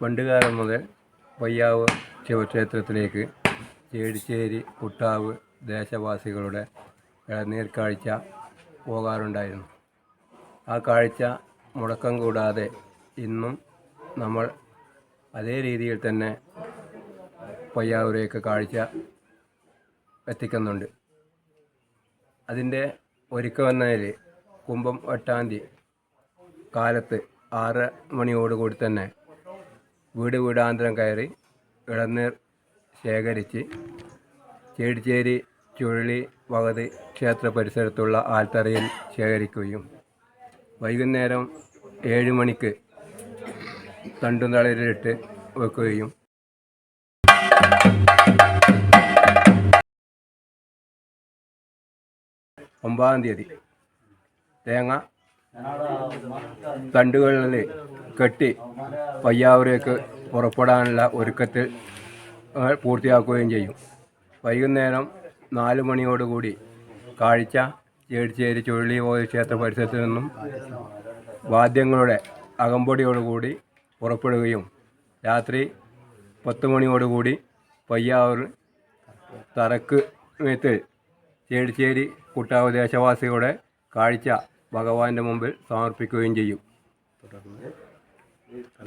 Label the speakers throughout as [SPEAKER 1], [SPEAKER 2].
[SPEAKER 1] പണ്ടുകാലം മുതൽ പയ്യാവ് ശിവക്ഷേത്രത്തിലേക്ക് ചേടിച്ചേരി കുട്ടാവ് ദേശവാസികളുടെ ഇളനീർ കാഴ്ച പോകാറുണ്ടായിരുന്നു. ആ കാഴ്ച മുടക്കം കൂടാതെ ഇന്നും നമ്മൾ അതേ രീതിയിൽ തന്നെ പയ്യാവൂരേക്ക് കാഴ്ച എത്തിക്കുന്നുണ്ട്. അതിന്റെ ഒരുക്കമെന്നതിൽ കുംഭം എട്ടാം തീയതി കാലത്ത് ആറ് മണിയോടുകൂടി തന്നെ വീട് വീടാന്തരം കയറി ഇളനീർ ശേഖരിച്ച് ചേടിച്ചേരി ചുഴലി വകതി ക്ഷേത്ര പരിസരത്തുള്ള ആൽത്തറയിൽ ശേഖരിക്കുകയും വൈകുന്നേരം ഏഴ് മണിക്ക് തണ്ടുതളരിലിട്ട് വെക്കുകയും ഒമ്പതാം തീയതി തേങ്ങ തണ്ടുകളിൽ കെട്ടി പയ്യാവരേക്ക് പുറപ്പെടാനുള്ള ഒരുക്കത്തിൽ പൂർത്തിയാക്കുകയും ചെയ്യും. വൈകുന്നേരം നാല് മണിയോടുകൂടി കാഴ്ച ചേടിച്ചേരി ചുഴലി പോയ ക്ഷേത്ര പരിസരത്ത് നിന്നും വാദ്യങ്ങളുടെ അകമ്പടിയോടുകൂടി പുറപ്പെടുകയും രാത്രി പത്ത് മണിയോടുകൂടി പയ്യാവൂർ തറക്ക് മേത്തിൽ ചേടിച്ചേരി കുട്ടാവ് ദേശവാസികളുടെ കാഴ്ച ഭഗവാന്റെ മുമ്പിൽ സമർപ്പിക്കുകയും ചെയ്യും.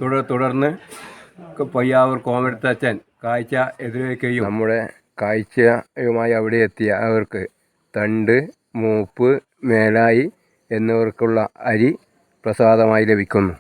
[SPEAKER 1] തുടർ തുടർന്ന് പയ്യാവൂർ കോമരത്തച്ഛൻ കാഴ്ച എതിരേക്കുകയും നമ്മുടെ കാഴ്ചയുമായി അവിടെ എത്തിയ അവർക്ക് തണ്ട് മൂപ്പ് മേലായി എന്നിവർക്കുള്ള അരി പ്രസാദമായി ലഭിക്കുന്നു.